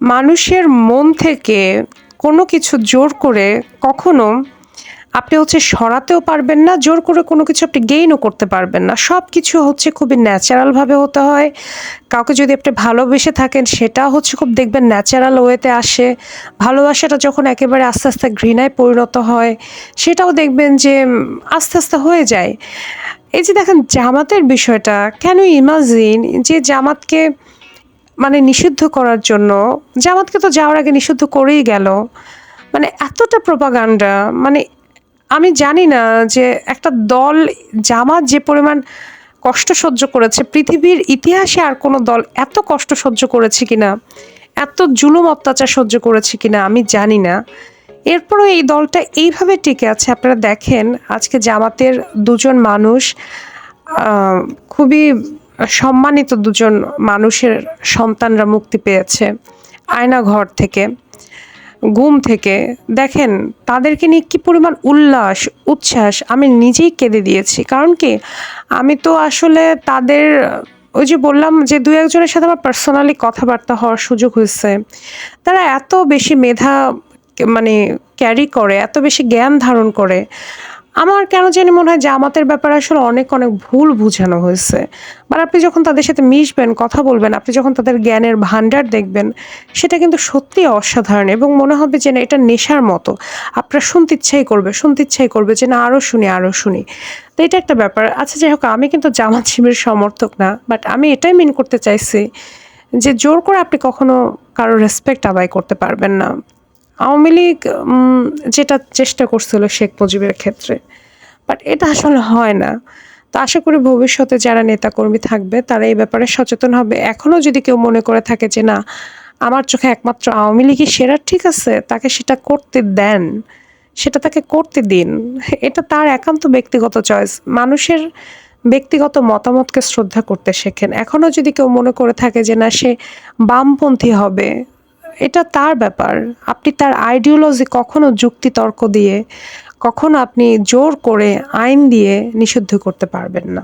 মানুষের মন থেকে কোনো কিছু জোর করে কখনো আপনি হচ্ছে সরাতেও পারবেন না, জোর করে কোনো কিছু আপনি গেইনও করতে পারবেন না। সব কিছু হচ্ছে খুবই ন্যাচারালভাবে হতে হয়। কাউকে যদি আপনি ভালোবেসে থাকেন, সেটা হচ্ছে খুব দেখবেন ন্যাচারাল ওয়েতে আসে। ভালোবাসাটা যখন একেবারে আস্তে আস্তে ঘৃণায় পরিণত হয়, সেটাও দেখবেন যে আস্তে আস্তে হয়ে যায়। এই যে দেখেন, জামাতের বিষয়টা কেন ইমাজিন যে জামাতকে মানে নিষিদ্ধ করার জন্য, জামাতকে তো যাওয়ার আগে নিষিদ্ধ করেই গেল। মানে এতটা প্রপাগান্ডা মানে আমি জানি না যে একটা দল, জামাত যে পরিমাণ কষ্ট সহ্য করেছে, পৃথিবীর ইতিহাসে আর কোনো দল এত কষ্ট সহ্য করেছে কিনা, এত জুলুম অত্যাচার সহ্য করেছে কিনা আমি জানি না। এরপরও এই দলটা এইভাবে টিকে আছে, আপনারা দেখেন, আজকে জামাতের দুজন মানুষ খুবই সম্মানিত দুজন মানুষের সন্তানরা মুক্তি পেয়েছে আয়না ঘর থেকে, ঘুম থেকে। দেখেন, তাদেরকে নিয়ে কী পরিমাণ উল্লাস, উচ্ছ্বাস আমি নিজেই কেঁদে দিয়েছি। কারণ কি? আমি তো আসলে তাদের, ওই যে বললাম যে দু একজনের সাথে আমার পার্সোনালি কথাবার্তা হওয়ার সুযোগ হয়েছে। তারা এত বেশি মেধা মানে ক্যারি করে, এত বেশি জ্ঞান ধারণ করে। আমার কেন জানি মনে হয় জামাতের ব্যাপারে আসলে অনেক অনেক ভুল বোঝানো হয়েছে। বা আপনি যখন তাদের সাথে মিশবেন, কথা বলবেন, আপনি যখন তাদের জ্ঞানের ভান্ডার দেখবেন, সেটা কিন্তু সত্যি অসাধারণ এবং মনে হবে যে না, এটা নেশার মতো। আপনার শুনতে ইচ্ছাই করবে, শুনতে ইচ্ছাই করবে যে না আরও শুনি আরও শুনি। তো এটা একটা ব্যাপার। আচ্ছা যাই হোক, আমি কিন্তু জামাত শিবির সমর্থক না বাট আমি এটাই মিন করতে চাইছি যে জোর করে আপনি কখনো কারও রেসপেক্ট আদায় করতে পারবেন না। আওয়ামী লীগ যেটা চেষ্টা করছিল শেখ মুজিবের ক্ষেত্রে। বাট এটা আসলে হয় না। তো আশা করি ভবিষ্যতে যারা নেতাকর্মী থাকবে, তারা এই ব্যাপারে সচেতন হবে। এখনও যদি কেউ মনে করে থাকে যে, না, আমার চোখে একমাত্র আওয়ামী লীগই সেরা, ঠিক আছে, তাকে সেটা করতে দেন, সেটা তাকে করতে দিন। এটা তার একান্ত ব্যক্তিগত চয়েস মানুষের ব্যক্তিগত মতামতকে শ্রদ্ধা করতে শেখেন। এখনও যদি কেউ মনে করে থাকে যে, না, সে বামপন্থী হবে এটা তার ব্যাপার। আপনি তার আইডিওলজি কখনো যুক্তিতর্ক দিয়ে, কখনো আপনি জোর করে আইন দিয়ে নিষিদ্ধ করতে পারবেন না।